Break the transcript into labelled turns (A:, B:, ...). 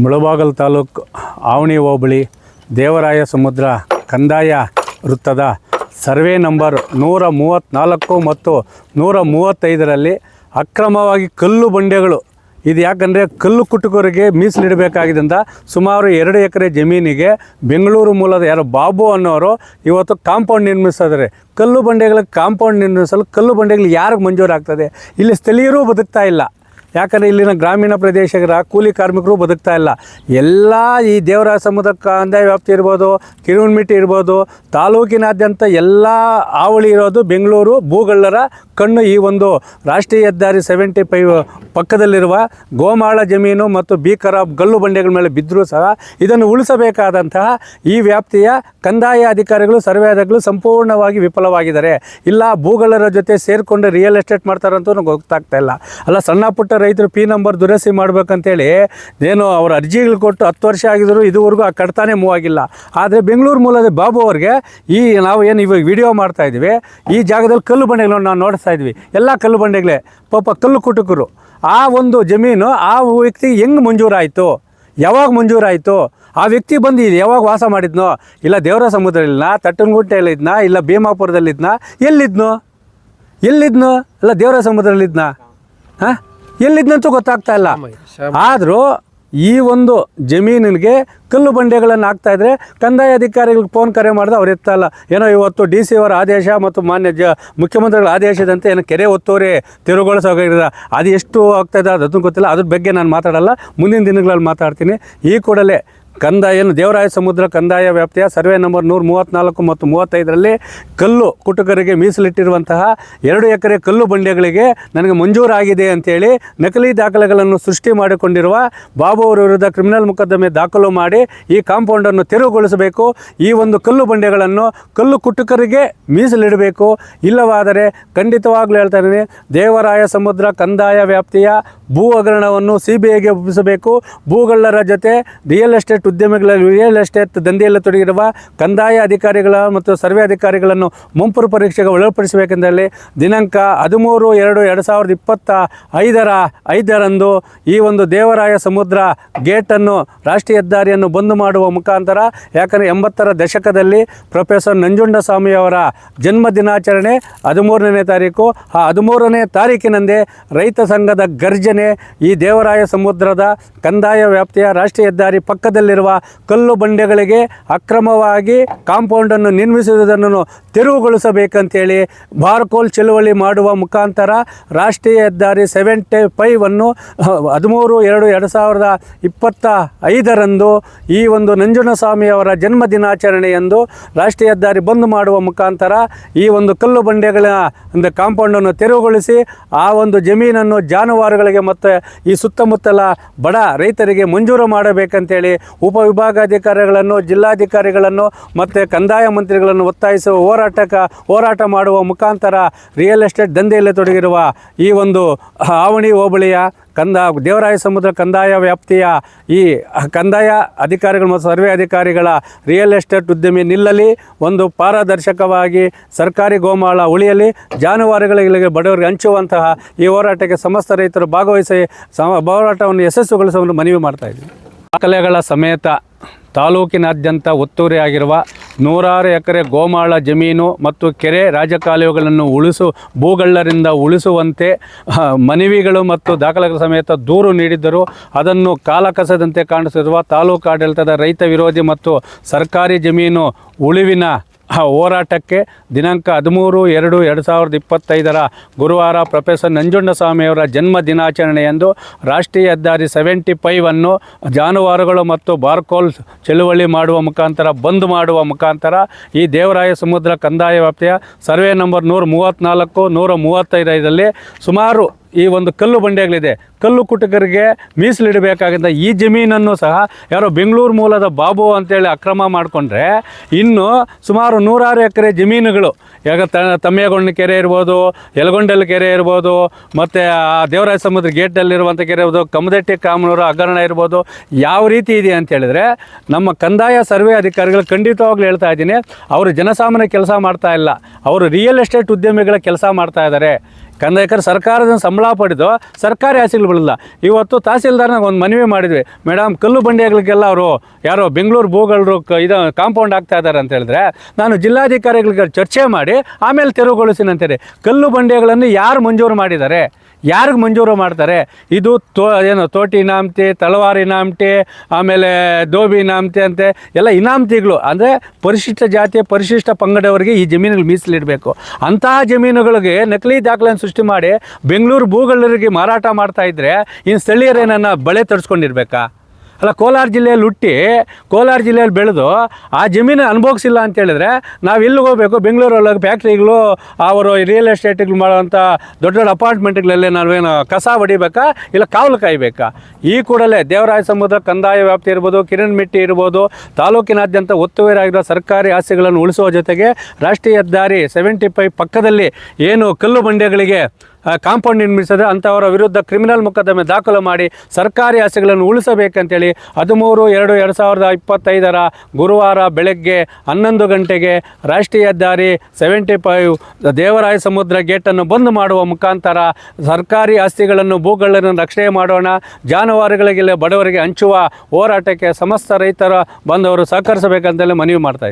A: ಮುಳಬಾಗಲ್ ತಾಲೂಕು ಆವಣಿ ಹೋಬಳಿ ದೇವರಾಯ ಸಮುದ್ರ ಕಂದಾಯ ವೃತ್ತದ ಸರ್ವೆ ನಂಬರ್ ನೂರ ಮೂವತ್ತ್ನಾಲ್ಕು ಮತ್ತು ನೂರ ಮೂವತ್ತೈದರಲ್ಲಿ ಅಕ್ರಮವಾಗಿ ಕಲ್ಲು ಬಂಡೆಗಳು. ಇದು ಯಾಕಂದರೆ ಕಲ್ಲು ಕುಟುಕರಿಗೆ ಮೀಸಲಿಡಬೇಕಾಗಿದ್ದರಿಂದ ಸುಮಾರು ಎರಡು ಎಕರೆ ಜಮೀನಿಗೆ ಬೆಂಗಳೂರು ಮೂಲದ ಯಾರೋ ಬಾಬು ಅನ್ನೋರು ಇವತ್ತು ಕಾಂಪೌಂಡ್ ನಿರ್ಮಿಸಿದ್ರೆ ಕಲ್ಲು ಬಂಡೆಗಳಿಗೆ ಕಾಂಪೌಂಡ್ ನಿರ್ಮಿಸಲು ಕಲ್ಲು ಬಂಡೆಗಳು ಯಾರಿಗೆ ಮಂಜೂರಾಗ್ತದೆ? ಇಲ್ಲಿ ಸ್ಥಳೀಯರೂ ಬದುಕ್ತಾ ಇಲ್ಲ. ಯಾಕಂದರೆ ಇಲ್ಲಿನ ಗ್ರಾಮೀಣ ಪ್ರದೇಶಗಳ ಕೂಲಿ ಕಾರ್ಮಿಕರು ಬದುಕ್ತಾ ಇಲ್ಲ. ಎಲ್ಲ ಈ ದೇವರ ಸಮುದ್ರ ಕಂದಾಯ ವ್ಯಾಪ್ತಿ ಇರ್ಬೋದು ಕಿರುಮಿಟ್ಟಿ ಇರ್ಬೋದು, ತಾಲೂಕಿನಾದ್ಯಂತ ಎಲ್ಲ ಆವಳಿ ಇರೋದು ಬೆಂಗಳೂರು, ಭೂಗಳ್ಳರ ಕಣ್ಣು ಈ ಒಂದು ರಾಷ್ಟ್ರೀಯ ಹೆದ್ದಾರಿ ಸೆವೆಂಟಿ ಫೈವ್ ಪಕ್ಕದಲ್ಲಿರುವ ಗೋಮಾಳ ಜಮೀನು ಮತ್ತು ಭೀಕರ ಗಲ್ಲು ಬಂಡೆಗಳ ಮೇಲೆ ಬಿದ್ದರೂ ಸಹ ಇದನ್ನು ಉಳಿಸಬೇಕಾದಂತಹ ಈ ವ್ಯಾಪ್ತಿಯ ಕಂದಾಯ ಅಧಿಕಾರಿಗಳು, ಸರ್ವೆ ಅಧಿಕಾರಿಗಳು ಸಂಪೂರ್ಣವಾಗಿ ವಿಫಲವಾಗಿದ್ದಾರೆ. ಇಲ್ಲ ಭೂಗಳರ ಜೊತೆ ಸೇರಿಕೊಂಡು ರಿಯಲ್ ಎಸ್ಟೇಟ್ ಮಾಡ್ತಾರಂತೂ ನನಗೆ ಗೊತ್ತಾಗ್ತಾ ಇಲ್ಲ. ಅಲ್ಲ, ಸಣ್ಣ ಪುಟ್ಟ ರೈತರು ಪಿ ನಂಬರ್ ದುರಸ್ತಿ ಮಾಡ್ಬೇಕಂತೇಳಿ ಏನು ಅವರ ಅರ್ಜಿಗಳು ಕೊಟ್ಟು ಹತ್ತು ವರ್ಷ ಆಗಿದ್ರು ಇದುವರೆಗೂ ಆ ಕಡ್ತಾನೆ ಮೂವ್ ಆಗಿಲ್ಲ. ಆದರೆ ಬೆಂಗಳೂರು ಮೂಲದ ಬಾಬು ಅವ್ರಿಗೆ ಈ ನಾವು ಏನು ಇವಾಗ ವಿಡಿಯೋ ಮಾಡ್ತಾ ಇದ್ದೀವಿ, ಈ ಜಾಗದಲ್ಲಿ ಕಲ್ಲು ಬಂಡೆಗಳನ್ನು ನಾವು ನೋಡ್ತಾ ಇದ್ವಿ. ಎಲ್ಲ ಕಲ್ಲು ಬಂಡೆಗಳೇ ಪಾಪ ಕಲ್ಲು ಕುಟುಕರು. ಆ ಒಂದು ಜಮೀನು ಆ ವ್ಯಕ್ತಿಗೆ ಹೆಂಗೆ ಮಂಜೂರಾಯಿತು? ಯಾವಾಗ ಮಂಜೂರಾಯಿತು? ಆ ವ್ಯಕ್ತಿ ಬಂದು ಯಾವಾಗ ವಾಸ ಮಾಡಿದ್ನೋ? ಇಲ್ಲ ದೇವರ ಸಮುದ್ರದಲ್ಲಿನ ತಟ್ಟನಗುಂಟೆಯಲ್ಲಿದ್ನ? ಇಲ್ಲ ಭೀಮಾಪುರದಲ್ಲಿದ್ನ? ಎಲ್ಲಿದ್ನೋ? ಎಲ್ಲಿದ್ನೋ? ಇಲ್ಲ ದೇವರ ಸಮುದ್ರದಲ್ಲಿದ್ನ? ಹಾಂ? ಎಲ್ಲಿದ್ನಂತೂ ಗೊತ್ತಾಗ್ತಾ ಇಲ್ಲ. ಆದರೂ ಈ ಒಂದು ಜಮೀನಿಗೆ ಕಲ್ಲು ಬಂಡೆಗಳನ್ನು ಹಾಕ್ತಾ ಇದ್ರೆ ಕಂದಾಯ ಅಧಿಕಾರಿಗಳಿಗೆ ಫೋನ್ ಕರೆ ಮಾಡಿದ್ರೆ ಅವ್ರು ಎತ್ತಲ್ಲ ಏನೋ ಇವತ್ತು ಡಿ ಸಿ ಅವರ ಆದೇಶ ಮತ್ತು ಮಾನ್ಯ ಜ ಮುಖ್ಯಮಂತ್ರಿಗಳ ಆದೇಶದಂತೆ ಏನೋ ಕೆರೆ ಒತ್ತುವರಿ ತೆರವುಗೊಳಿಸೋಗಿರೋದು ಅದು ಎಷ್ಟು ಆಗ್ತಾಯಿದೆ ಅದನ್ನು ಗೊತ್ತಿಲ್ಲ. ಅದ್ರ ಬಗ್ಗೆ ನಾನು ಮಾತಾಡಲ್ಲ. ಮುಂದಿನ ದಿನಗಳಲ್ಲಿ ಮಾತಾಡ್ತೀನಿ. ಈ ಕೂಡಲೇ ಕಂದಾಯ, ಏನು ದೇವರಾಯ ಸಮುದ್ರ ಕಂದಾಯ ವ್ಯಾಪ್ತಿಯ ಸರ್ವೆ ನಂಬರ್ ನೂರ ಮೂವತ್ತ್ನಾಲ್ಕು ಮತ್ತು ಮೂವತ್ತೈದರಲ್ಲಿ ಕಲ್ಲು ಕುಟುಕರಿಗೆ ಮೀಸಲಿಟ್ಟಿರುವಂತಹ ಎರಡು ಎಕರೆ ಕಲ್ಲು ಬಂಡೆಗಳಿಗೆ ನನಗೆ ಮಂಜೂರಾಗಿದೆ ಅಂತೇಳಿ ನಕಲಿ ದಾಖಲೆಗಳನ್ನು ಸೃಷ್ಟಿ ಮಾಡಿಕೊಂಡಿರುವ ಬಾಬು ಅವರ ವಿರುದ್ಧ ಕ್ರಿಮಿನಲ್ ಮೊಕದ್ದಮೆ ದಾಖಲು ಮಾಡಿ ಈ ಕಾಂಪೌಂಡನ್ನು ತೆರವುಗೊಳಿಸಬೇಕು. ಈ ಒಂದು ಕಲ್ಲು ಬಂಡೆಗಳನ್ನು ಕಲ್ಲು ಕುಟುಕರಿಗೆ ಮೀಸಲಿಡಬೇಕು. ಇಲ್ಲವಾದರೆ ಖಂಡಿತವಾಗ್ಲೂ ಹೇಳ್ತಾ ಇದ್ದೀನಿ ದೇವರಾಯ ಸಮುದ್ರ ಕಂದಾಯ ವ್ಯಾಪ್ತಿಯ ಭೂ ಹಗರಣವನ್ನು ಸಿ ಬಿ ಐಗೆ ಒಪ್ಪಿಸಬೇಕು. ಭೂಗಳ್ಳರ ಜೊತೆ ರಿಯಲ್ ಎಸ್ಟೇಟ್ ಉದ್ಯಮಿಗಳಲ್ಲಿ ರಿಯಲ್ ಎಸ್ಟೇಟ್ ದಂಧೆಯಲ್ಲಿ ತೊಡಗಿರುವ ಕಂದಾಯ ಅಧಿಕಾರಿಗಳ ಮತ್ತು ಸರ್ವೆ ಅಧಿಕಾರಿಗಳನ್ನು ಮುಂಪುರು ಪರೀಕ್ಷೆಗೆ ಒಳಪಡಿಸಬೇಕೆಂದಲ್ಲಿ ದಿನಾಂಕ ಹದಿಮೂರು ಎರಡು ಎರಡು ಸಾವಿರದ ಇಪ್ಪತ್ತ ಐದರ ಐದರಂದು ಈ ಒಂದು ದೇವರಾಯ ಸಮುದ್ರ ಗೇಟನ್ನು ರಾಷ್ಟ್ರೀಯ ಹೆದ್ದಾರಿಯನ್ನು ಬಂದ್ ಮಾಡುವ ಮುಖಾಂತರ, ಯಾಕಂದರೆ ಎಂಬತ್ತರ ದಶಕದಲ್ಲಿ ಪ್ರೊಫೆಸರ್ ನಂಜುಂಡಸ್ವಾಮಿ ಅವರ ಜನ್ಮ ದಿನಾಚರಣೆ ಹದಿಮೂರನೇ ತಾರೀಕು. ಆ ಹದಿಮೂರನೇ ತಾರೀಕಿನಂದೇ ರೈತ ಸಂಘದ ಗರ್ಜನೆ ಈ ದೇವರಾಯ ಸಮುದ್ರದ ಕಂದಾಯ ವ್ಯಾಪ್ತಿಯ ರಾಷ್ಟ್ರೀಯ ಹೆದ್ದಾರಿ ಪಕ್ಕದಲ್ಲಿರುವ ಕಲ್ಲು ಬಂಡೆಗಳಿಗೆ ಅಕ್ರಮವಾಗಿ ಕಾಂಪೌಂಡನ್ನು ನಿರ್ಮಿಸುವುದನ್ನು ತೆರವುಗೊಳಿಸಬೇಕಂತೇಳಿ ಬಾರ್ಕೋಲ್ ಚಳುವಳಿ ಮಾಡುವ ಮುಖಾಂತರ ರಾಷ್ಟ್ರೀಯ ಹೆದ್ದಾರಿ ಸೆವೆಂಟಿ ಫೈವನ್ನು ಹದಿಮೂರು, ಎರಡು ಎರಡು ಸಾವಿರದ ಇಪ್ಪತ್ತ ಐದರಂದು ಈ ಒಂದು ನಂಜುನಸ್ವಾಮಿ ಅವರ ಜನ್ಮ ದಿನಾಚರಣೆಯಂದು ರಾಷ್ಟ್ರೀಯ ಹೆದ್ದಾರಿ ಬಂದ್ ಮಾಡುವ ಮುಖಾಂತರ ಈ ಒಂದು ಕಲ್ಲು ಬಂಡೆಗಳ ಒಂದು ಕಾಂಪೌಂಡನ್ನು ತೆರವುಗೊಳಿಸಿ ಆ ಒಂದು ಜಮೀನನ್ನು ಜಾನುವಾರುಗಳಿಗೆ ಮತ್ತು ಈ ಸುತ್ತಮುತ್ತಲ ಬಡ ರೈತರಿಗೆ ಮಂಜೂರು ಮಾಡಬೇಕಂತೇಳಿ ಉಪವಿಭಾಗಾಧಿಕಾರಿಗಳನ್ನು ಜಿಲ್ಲಾಧಿಕಾರಿಗಳನ್ನು ಮತ್ತು ಕಂದಾಯ ಮಂತ್ರಿಗಳನ್ನು ಒತ್ತಾಯಿಸುವ ಹೋರಾಟಕ್ಕೆ ಹೋರಾಟ ಮಾಡುವ ಮುಖಾಂತರ ರಿಯಲ್ ಎಸ್ಟೇಟ್ ದಂಧೆಯಲ್ಲಿ ತೊಡಗಿರುವ ಈ ಒಂದು ಆವಣಿ ಹೋಬಳಿಯ ಕಂದ, ದೇವರಾಯ ಸಮುದ್ರ ಕಂದಾಯ ವ್ಯಾಪ್ತಿಯ ಈ ಕಂದಾಯ ಅಧಿಕಾರಿಗಳು ಮತ್ತು ಸರ್ವೆ ಅಧಿಕಾರಿಗಳ ರಿಯಲ್ ಎಸ್ಟೇಟ್ ಉದ್ಯಮಿ ನಿಲ್ಲಲಿ, ಒಂದು ಪಾರದರ್ಶಕವಾಗಿ ಸರ್ಕಾರಿ ಗೋಮಾಳ ಉಳಿಯಲಿ ಜಾನುವಾರುಗಳಿಗೆ ಬಡವರಿಗೆ ಹಂಚುವಂತಹ ಈ ಹೋರಾಟಕ್ಕೆ ಸಮಸ್ತ ರೈತರು ಭಾಗವಹಿಸಿ ಸಮ, ಹೋರಾಟವನ್ನು ಯಶಸ್ವಿಗೊಳಿಸುವ ಮನವಿ ಮಾಡ್ತಾ ಇದ್ದೀವಿ ದಾಖಲೆಗಳ ಸಮೇತ ತಾಲೂಕಿನಾದ್ಯಂತ ಒತ್ತುವರಿಯಾಗಿರುವ ನೂರಾರು ಎಕರೆ ಗೋಮಾಳ ಜಮೀನು ಮತ್ತು ಕೆರೆ ರಾಜಕಾಲುವೆಗಳನ್ನು ಉಳಿಸು, ಭೂಗಳ್ಳರಿಂದ ಉಳಿಸುವಂತೆ ಮನವಿಗಳು ಮತ್ತು ದಾಖಲೆಗಳ ಸಮೇತ ದೂರು ನೀಡಿದ್ದರು. ಅದನ್ನು ಕಾಲಕಸದಂತೆ ಕಾಣಿಸಿರುವ ತಾಲೂಕು ಆಡಳಿತದ ರೈತ ವಿರೋಧಿ ಮತ್ತು ಸರ್ಕಾರಿ ಜಮೀನು ಉಳಿವಿನ ಆ ಹೋರಾಟಕ್ಕೆ ದಿನಾಂಕ ಹದಿಮೂರು, ಎರಡು ಎರಡು ಸಾವಿರದ ಇಪ್ಪತ್ತೈದರ ಗುರುವಾರ ಪ್ರೊಫೆಸರ್ ನಂಜುಂಡಸ್ವಾಮಿಯವರ ಜನ್ಮ ದಿನಾಚರಣೆಯಂದು ರಾಷ್ಟ್ರೀಯ ಹೆದ್ದಾರಿ ಸೆವೆಂಟಿ ಫೈವನ್ನು ಜಾನುವಾರುಗಳು ಮತ್ತು ಬಾರ್ಕೋಲ್ ಚಳುವಳಿ ಮಾಡುವ ಮುಖಾಂತರ, ಬಂದ್ ಮಾಡುವ ಮುಖಾಂತರ ಈ ದೇವರಾಯ ಸಮುದ್ರ ಕಂದಾಯ ವ್ಯಾಪ್ತಿಯ ಸರ್ವೆ ನಂಬರ್ ನೂರ ಮೂವತ್ತ್ನಾಲ್ಕು, ನೂರ ಮೂವತ್ತೈದರಲ್ಲಿ ಸುಮಾರು ಈ ಒಂದು ಕಲ್ಲು ಬಂಡೆಗಳಿದೆ. ಕಲ್ಲು ಕುಟುಕರಿಗೆ ಮೀಸಲಿಡಬೇಕಾಗಿದ್ದ ಈ ಜಮೀನನ್ನು ಸಹ ಯಾರೋ ಬೆಂಗಳೂರು ಮೂಲದ ಬಾಬು ಅಂತೇಳಿ ಅಕ್ರಮ ಮಾಡಿಕೊಂಡ್ರೆ ಇನ್ನು ಸುಮಾರು ನೂರಾರು ಎಕರೆ ಜಮೀನುಗಳು, ಈಗ ತ ತಮ್ಮೇಗೊಂಡ ಕೆರೆ ಇರ್ಬೋದು, ಯಲಗೊಂಡಲ್ ಕೆರೆ ಇರ್ಬೋದು, ಮತ್ತು ದೇವರಾಯ ಸಮುದ್ರ ಗೇಟಲ್ಲಿರುವಂಥ ಕೆರೆ ಇರ್ಬೋದು ಕಮದಟ್ಟಿ ಕಾಮನೂರು ಹಗರಣ ಇರ್ಬೋದು, ಯಾವ ರೀತಿ ಇದೆ ಅಂತ ಹೇಳಿದ್ರೆ ನಮ್ಮ ಕಂದಾಯ ಸರ್ವೆ ಅಧಿಕಾರಿಗಳು ಖಂಡಿತವಾಗ್ಲೂ ಹೇಳ್ತಾ ಇದ್ದೀನಿ, ಅವರು ಜನಸಾಮಾನ್ಯ ಕೆಲಸ ಮಾಡ್ತಾ ಇಲ್ಲ, ಅವರು ರಿಯಲ್ ಎಸ್ಟೇಟ್ ಉದ್ಯಮಿಗಳ ಕೆಲಸ ಮಾಡ್ತಾ ಇದ್ದಾರೆ. ಕಂದಾಯಕರು ಸರ್ಕಾರದ ಸಂಬಳ ಪಡೆದು ಸರ್ಕಾರಿ ಆಸ್ತಿಗಳು ಇವತ್ತು ತಹಸೀಲ್ದಾರ್ನಾಗ ಒಂದು ಮನವಿ ಮಾಡಿದ್ವಿ. ಮೇಡಮ್ ಕಲ್ಲು ಬಂಡೆಗಳಿಗೆಲ್ಲ ಅವರು ಯಾರೋ ಬೆಂಗಳೂರು ಭೂಗಳರು ಇದು ಕಾಂಪೌಂಡ್ ಆಗ್ತಾ ಇದ್ದಾರೆ ಅಂತ ಹೇಳಿದ್ರೆ ನಾನು ಜಿಲ್ಲಾಧಿಕಾರಿಗಳಿಗೆ ಚರ್ಚೆ ಮಾಡಿ ಆಮೇಲೆ ತೆರವುಗೊಳಿಸಿನಂತೇಳಿ. ಕಲ್ಲು ಬಂಡೆಗಳನ್ನು ಯಾರು ಮಂಜೂರು ಮಾಡಿದ್ದಾರೆ? ಯಾರಿಗೆ ಮಂಜೂರು ಮಾಡ್ತಾರೆ? ಇದು ತೋ, ಏನು, ತೋಟಿ ಇನಾಮ್ತಿ ತಳವಾರಿ ಇನಾಮ್ತಿ ಆಮೇಲೆ ದೋಬಿ ಇನಾಮ್ತಿ ಅಂತೆ, ಎಲ್ಲ ಇನಾಮ್ತಿಗಳು. ಅಂದರೆ ಪರಿಶಿಷ್ಟ ಜಾತಿಯ ಪರಿಶಿಷ್ಟ ಪಂಗಡವರಿಗೆ ಈ ಜಮೀನುಗಳು ಮೀಸಲಿಡಬೇಕು. ಅಂತಹ ಜಮೀನುಗಳಿಗೆ ನಕಲಿ ದಾಖಲೆಯನ್ನು ಸೃಷ್ಟಿ ಮಾಡಿ ಬೆಂಗಳೂರು ಭೂಗಳರಿಗೆ ಮಾರಾಟ ಮಾಡ್ತಾ ಇದ್ದರೆ ಇನ್ನು ಸ್ಥಳೀಯರೇನನ್ನು ಬಳೆ ತರಿಸ್ಕೊಂಡಿರ್ಬೇಕಾ ಅಲ್ಲ, ಕೋಲಾರ ಜಿಲ್ಲೆಯಲ್ಲಿ ಹುಟ್ಟಿ ಕೋಲಾರ ಜಿಲ್ಲೆಯಲ್ಲಿ ಬೆಳೆದು ಆ ಜಮೀನು ಅನುಭವಿಸಿಲ್ಲ ಅಂತ ಹೇಳಿದ್ರೆ ನಾವು ಎಲ್ಲಿಗೆ ಹೋಗಬೇಕು? ಬೆಂಗಳೂರೊಳಗೆ ಫ್ಯಾಕ್ಟ್ರಿಗಳು, ಅವರು ರಿಯಲ್ ಎಸ್ಟೇಟ್ಗಳು ಮಾಡುವಂಥ ದೊಡ್ಡ ದೊಡ್ಡ ಅಪಾರ್ಟ್ಮೆಂಟ್ಗಳಲ್ಲಿ ನಾವೇನು ಕಸ ಹೊಡಿಬೇಕಾ? ಇಲ್ಲ ಕಾವಲು ಕಾಯಬೇಕಾ? ಈ ಕೂಡಲೇ ದೇವರಾಯ ಸಮುದ್ರ ಕಂದಾಯ ವ್ಯಾಪ್ತಿ ಇರ್ಬೋದು, ಕಿರಣ್ ಮಿಟ್ಟಿ ಇರ್ಬೋದು, ತಾಲೂಕಿನಾದ್ಯಂತ ಒತ್ತುವರಿ ಆಗಿರೋ ಸರ್ಕಾರಿ ಆಸ್ತಿಗಳನ್ನು ಉಳಿಸುವ ಜೊತೆಗೆ ರಾಷ್ಟ್ರೀಯ ಹೆದ್ದಾರಿ ಸೆವೆಂಟಿ ಫೈವ್ ಪಕ್ಕದಲ್ಲಿ ಏನು ಕಲ್ಲು ಬಂಡೆಗಳಿಗೆ ಕಾಂಪೌಂಡ್ ನಿರ್ಮಿಸಿದ್ರೆ ಅಂಥವರ ವಿರುದ್ಧ ಕ್ರಿಮಿನಲ್ ಮೊಕದ್ದಮೆ ದಾಖಲು ಮಾಡಿ ಸರ್ಕಾರಿ ಆಸ್ತಿಗಳನ್ನು ಉಳಿಸಬೇಕಂತೇಳಿ ಹದಿಮೂರು, ಎರಡು ಎರಡು ಸಾವಿರದ ಇಪ್ಪತ್ತೈದರ ಗುರುವಾರ ಬೆಳಗ್ಗೆ ಹನ್ನೊಂದು ಗಂಟೆಗೆ ರಾಷ್ಟ್ರೀಯ ಹೆದ್ದಾರಿ ಸೆವೆಂಟಿ ಫೈವ್ ದೇವರಾಯ ಸಮುದ್ರ ಗೇಟನ್ನು ಬಂದ್ ಮಾಡುವ ಮುಖಾಂತರ ಸರ್ಕಾರಿ ಆಸ್ತಿಗಳನ್ನು ಭೂಗಳನ್ನು ರಕ್ಷಣೆ ಮಾಡೋಣ, ಜಾನುವಾರುಗಳಿಗೆಲ್ಲ ಬಡವರಿಗೆ ಹಂಚುವ ಹೋರಾಟಕ್ಕೆ ಸಮಸ್ತ ರೈತರ ಬಂದವರು ಸಹಕರಿಸಬೇಕಂತೇಳಿ ಮನವಿ ಮಾಡ್ತಾ